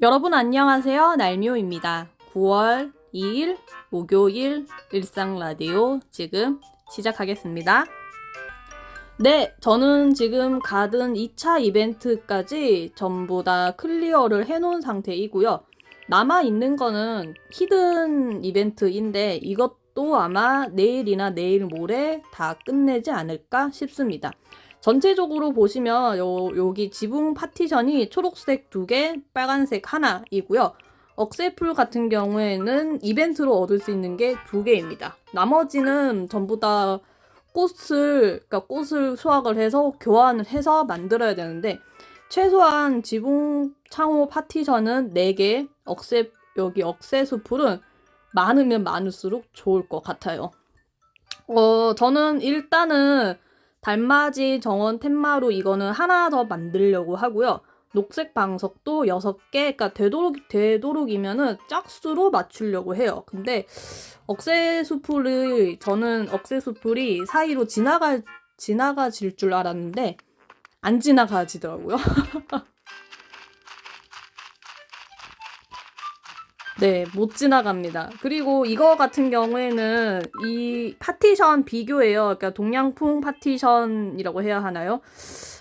여러분 안녕하세요. 날묘입니다. 9월 2일 목요일 일상 라디오 지금 시작하겠습니다. 네, 저는 지금 가든 2차 이벤트까지 전부 다 클리어를 해놓은 상태이고요. 남아 있는 거는 히든 이벤트인데 이것 도 아마 내일이나 내일 모레 다 끝내지 않을까 싶습니다. 전체적으로 보시면 요, 여기 지붕 파티션이 초록색 두 개, 빨간색 하나이고요. 억새풀 같은 경우에는 이벤트로 얻을 수 있는 게 두 개입니다. 나머지는 전부 다 꽃을, 그러니까 꽃을 수확을 해서 교환을 해서 만들어야 되는데, 최소한 지붕 창호 파티션은 4개, 억새, 여기 억새수풀은 많으면 많을수록 좋을 것 같아요. 어, 저는 일단은 달맞이 정원 텐마루 이거는 하나 더 만들려고 하고요. 녹색 방석도 6개, 그러니까 되도록, 되도록이면은 짝수로 맞추려고 해요. 근데 억새수풀이, 저는 억새수풀이 사이로 지나가, 지나가질 줄 알았는데, 안 지나가지더라고요. 네, 못 지나갑니다. 그리고 이거 같은 경우에는 이 파티션 비교예요. 그러니까 동양풍 파티션이라고 해야 하나요?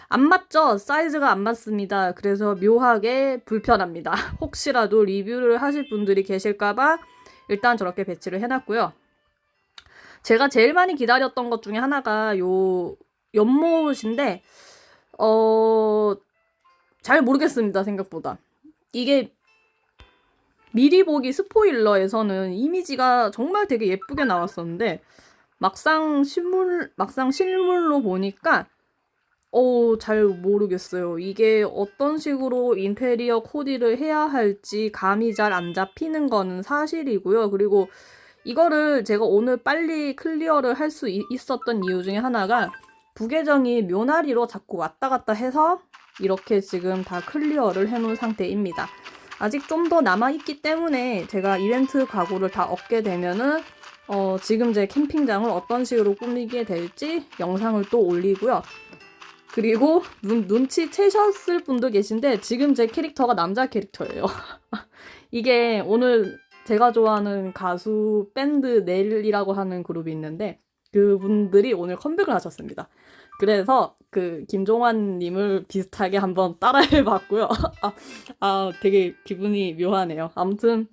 안 맞죠? 사이즈가 안 맞습니다. 그래서 묘하게 불편합니다. 혹시라도 리뷰를 하실 분들이 계실까봐 일단 저렇게 배치를 해놨고요. 제가 제일 많이 기다렸던 것 중에 하나가 요 연못인데, 어, 잘 모르겠습니다, 생각보다. 이게 미리 보기 스포일러에서는 이미지가 정말 되게 예쁘게 나왔었는데 막상 실물 막상 실물로 보니까 어, 잘 모르겠어요. 이게 어떤 식으로 인테리어 코디를 해야 할지 감이 잘 안 잡히는 거는 사실이고요. 그리고 이거를 제가 오늘 빨리 클리어를 할 수 있었던 이유 중에 하나가 부계정이 묘나리로 자꾸 왔다 갔다 해서 이렇게 지금 다 클리어를 해놓은 상태입니다. 아직 좀 더 남아있기 때문에 제가 이벤트 가구를 다 얻게 되면은 어, 지금 제 캠핑장을 어떤 식으로 꾸미게 될지 영상을 또 올리고요. 그리고 눈, 눈치 채셨을 분도 계신데 지금 제 캐릭터가 남자 캐릭터예요. 이게 오늘 제가 좋아하는 가수 밴드 넬이라고 하는 그룹이 있는데 그분들이 오늘 컴백을 하셨습니다. 그래서 그 김종환님을 비슷하게 한번 따라해봤고요. 아, 아, 되게 기분이 묘하네요. 아무튼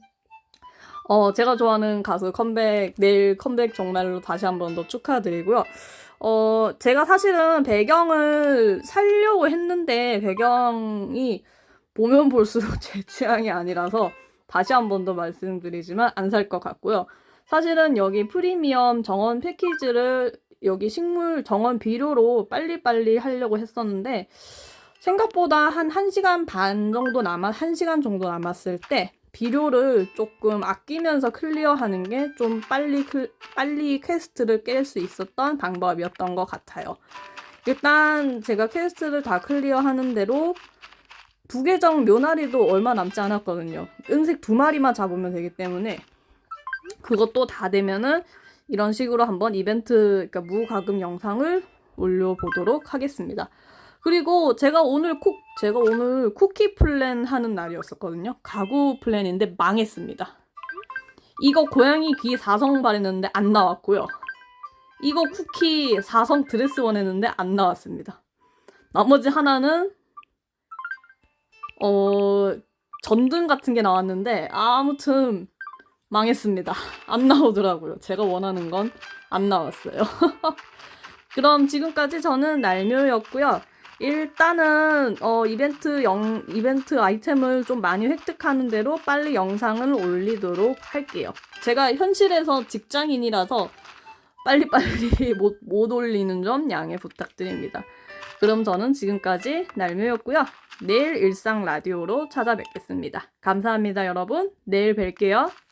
어, 제가 좋아하는 가수 컴백, 내일 컴백 정말로 다시 한번 더 축하드리고요. 어, 제가 사실은 배경을 살려고 했는데, 배경이 보면 볼수록 제 취향이 아니라서 다시 한번 더 말씀드리지만 안 살 것 같고요. 사실은 여기 프리미엄 정원 패키지를 여기 식물 정원 비료로 빨리빨리 하려고 했었는데 생각보다 한 1시간 반 정도 남아 1시간 정도 남았을 때 비료를 조금 아끼면서 클리어하는 게 좀 빨리 클, 빨리 퀘스트를 깰 수 있었던 방법이었던 것 같아요. 일단 제가 퀘스트를 다 클리어하는 대로 부계정 묘나리도 얼마 남지 않았거든요. 은색 두 마리만 잡으면 되기 때문에 그것도 다 되면은 이런 식으로 한번 이벤트, 그러니까 무가금 영상을 올려보도록 하겠습니다. 그리고 제가 오늘 쿡, 제가 오늘 쿠키 플랜 하는 날이었었거든요. 가구 플랜인데 망했습니다. 이거 고양이 귀 4성 바랬는데 안 나왔고요. 이거 쿠키 4성 드레스 원했는데 안 나왔습니다. 나머지 하나는, 어, 전등 같은 게 나왔는데, 아무튼, 망했습니다. 안 나오더라고요. 제가 원하는 건 안 나왔어요. 그럼 지금까지 저는 날묘였고요. 일단은 어, 이벤트 영 이벤트 아이템을 좀 많이 획득하는 대로 빨리 영상을 올리도록 할게요. 제가 현실에서 직장인이라서 빨리빨리 못, 못 올리는 점 양해 부탁드립니다. 그럼 저는 지금까지 날묘였고요. 내일 일상 라디오로 찾아뵙겠습니다. 감사합니다, 여러분. 내일 뵐게요.